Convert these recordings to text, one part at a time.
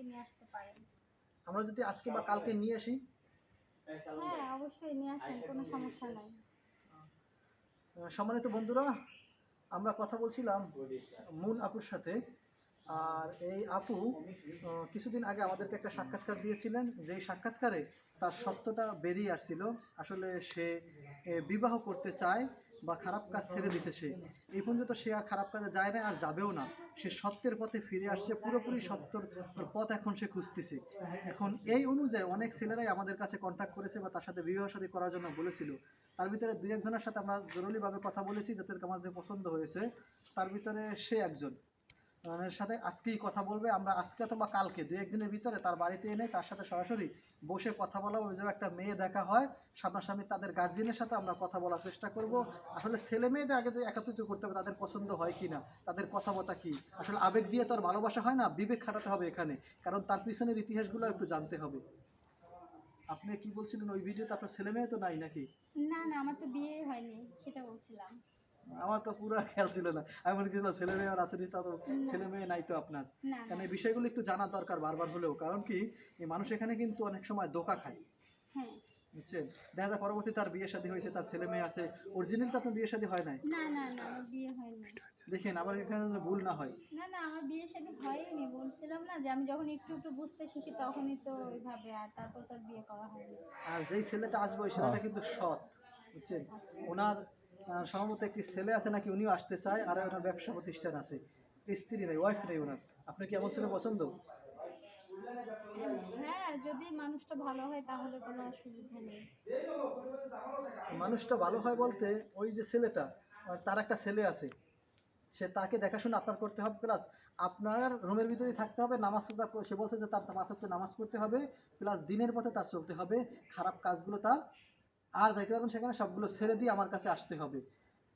আজকে নিয়ে আসতে পারেন। আমরা যদি আজকে বা কালকে নিয়ে আসি। হ্যাঁ অবশ্যই নিয়ে আসেন কোনো সমস্যা নাই। সম্মানিত বন্ধুরা আমরা কথা বলছিলাম মূল আপুর সাথে। আর এই আপু কিছুদিন আগে আমাদেরকে একটা সাক্ষাৎকার দিয়েছিলেন। যেই সাক্ষাৎকারে তার সত্যটা বেরিয়ে আসছিল। আসলে সে বিবাহ করতে চায়। বা খারাপ কাজ ছেড়ে দিছে সে। এই পর্যন্ত সে আর খারাপ কাজে যায় না আর যাবেও না। সে সত্যের পথে ফিরে আসছে, পুরোপুরি সত্যর পথ এখন সে খুঁজতেছে। এখন এই অনুযায়ী অনেক ছেলেরাই আমাদের কাছে কন্ট্যাক্ট করেছে বা তার সাথে বিবাহ সাথী করার জন্য বলেছিল। তার ভিতরে দুই একজনের সাথে আমরা জরুরিভাবে কথা বলেছি, যাদেরকে আমাদের পছন্দ হয়েছে। তার ভিতরে সে একজন। ওনার সাথে আজকেই কথা বলবে। আমরা আজকে অথবা কালকে দু একদিনের ভিতরে তার বাড়িতে এনে তার সাথে সরাসরি বসে কথা বলা ওই একটা মেয়ে দেখা হয়, সামনাসামনি তাদের গার্জিয়ানের সাথে আমরা কথা বলার চেষ্টা করব। আসলে ছেলে মেয়েদের আগে একত্রিত করতে হবে, তাদের পছন্দ হয় কি না তাদের কথাবার্তা কি? আসলে আবেগ দিয়ে তো আর ভালোবাসা হয় না, বিবেক খাটাতে হবে এখানে, কারণ তার পিছনের ইতিহাসগুলো একটু জানতে হবে। আপনি কি বলছিলেন ওই ভিডিওতে আপনার ছেলে মেয়ে তো নাই নাকি? না না, আমার তো বিয়ে হয়নি, সেটা বলছিলাম। আমার তো পুরো খেয়াল ছিল না। আমি মনে করছিলাম ছেলে মেয়ে আর আছে তা তো ছেলে মেয়ে নাই তো আপনার। না। না কারণ এই বিষয়গুলো একটু জানা দরকার বারবার হলেও। কারণ কি এই মানুষ এখানে কিন্তু অনেক সময় ধোকা খায়। হ্যাঁ। বুঝছেন? দেখা যায় পরবর্তী তার বিয়ে শাদী হয়েছে তার ছেলে মেয়ে আছে। অরিজিনাল তো আপনার বিয়ে শাদী হয় নাই? না না না বিয়ে হয়নি দেখেন আবার এখানে যেন ভুল না হয়। না না আমার বিয়ে শাদী হয়নি বলছিলাম না যে আমি যখন একটু একটু বুঝতে শিখি তখনই তো ওইভাবে আর তারপর তো বিয়ে করা হয়নি আর যেই ছেলেটা আসবে ওই ছেলেটা কিন্তু সৎ। বুঝছেন? ওনার আহ, সম্ভবত একটি ছেলে আছে নাকি উনিও আসতে চায় আর ওনার ব্যবসা প্রতিষ্ঠান আছে। স্ত্রী নেই ওয়াইফ নেই ওনার। আপনি কি এমন ছেলে পছন্দ? হ্যাঁ যদি মানুষটা ভালো হয় তাহলে কোনো অসুবিধা নেই। মানুষটা ভালো হয় বলতে ওই যে ছেলেটা তার একটা ছেলে আছে। সে তাকে দেখাশোনা আপনার করতে হবে প্লাস আপনার রুমের ভিতরেই থাকতে হবে নামাজ সে বলছে যে তার পাঁচ নামাজ পড়তে হবে প্লাস দিনের পথে তার চলতে হবে খারাপ কাজগুলো তার আর যাইতে পারবেন সেখানে সবগুলো ছেড়ে দিয়ে আমার কাছে আসতে হবে।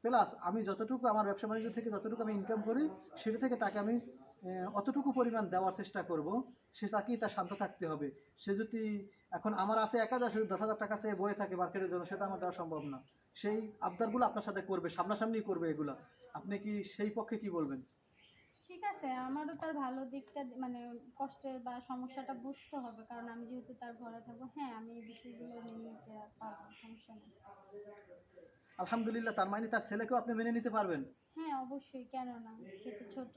প্লাস আমি যতটুকু আমার ব্যবসা বাণিজ্য থেকে যতটুকু আমি ইনকাম করি, সেটা থেকে তাকে আমি অতটুকু পরিমাণ দেওয়ার চেষ্টা করব। সে তাকেই তার শান্ত থাকতে হবে। সে যদি এখন আমার আছে এক হাজার শুধু দশ হাজার টাকা সে বয়ে থাকে মার্কেটের জন্য, সেটা আমার দেওয়া সম্ভব না। সেই আবদারগুলো আপনার সাথে করবে, সামনাসামনি করবে এগুলা। আপনি কি সেই পক্ষে কি বলবেন? ঠিক আছে আমারও তার ভালো দিকটা মানে কষ্টের বা সমস্যাটা বুঝতে হবে কারণ আমি যেহেতু তার ঘরে থাকব হ্যাঁ আমি এই বিষয়গুলো মেনে নিতে পারব সমস্যা নেই। আলহামদুলিল্লাহ তার মানে তার ছেলেকেও আপনি মেনে নিতে পারবেন? হ্যাঁ অবশ্যই কেন না সে তো ছোট।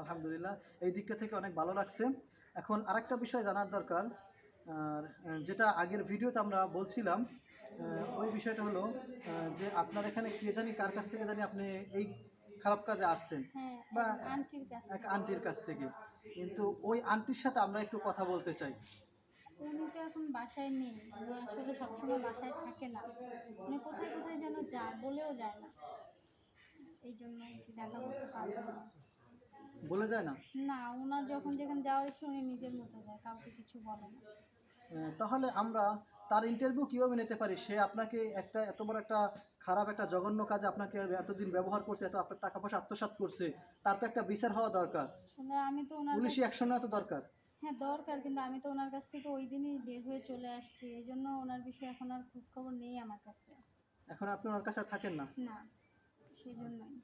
আলহামদুলিল্লাহ এই দিকটা থেকে অনেক ভালো লাগছে। এখন আরেকটা বিষয় জানার দরকার আর যেটা আগের ভিডিওতে আমরা বলছিলাম ওই বিষয়টা হলো যে আপনার এখানে কে জানি কার কাছ থেকে জানি আপনি এই খারাপ কাজে আসছেন হ্যাঁ বা- এক আন্টির কাছ থেকে। কিন্তু ওই আন্টির সাথে আমরা একটু কথা বলতে চাই। উনি তো এখন বাসায় নেই। আসলে সবসময় বাসায় থাকে না। উনি কোথায় কোথায় যেন যায় বলেও যায় না। এই জন্য দেখা করতে পারব না বলে যায় না? না ওনার যখন যেখানে যাওয়ার ইচ্ছে উনি নিজের মতো যায় কাউকে কিছু বলে না। তাহলে আমরা তার ইন্টারভিউ কীভাবে নিতে পারি? সে আপনাকে একটা এত বড় একটা খারাপ একটা জঘন্য কাজে আপনাকে এতদিন ব্যবহার করছে এত আপনার টাকা পয়সা আত্মসাৎ করছে তার তো একটা বিচার হওয়া দরকার। আমি তো ওনার পুলিশি অ্যাকশন নেওয়া তো দরকার। হ্যাঁ দরকার কিন্তু আমি তো ওনার কাছ থেকে ওই দিনই বের হয়ে চলে আসছি এই জন্য ওনার বিষয়ে এখন আর খোঁজখবর নেই আমার কাছে। এখন আপনি ওনার কাছে থাকেন না? না সেই জন্যই।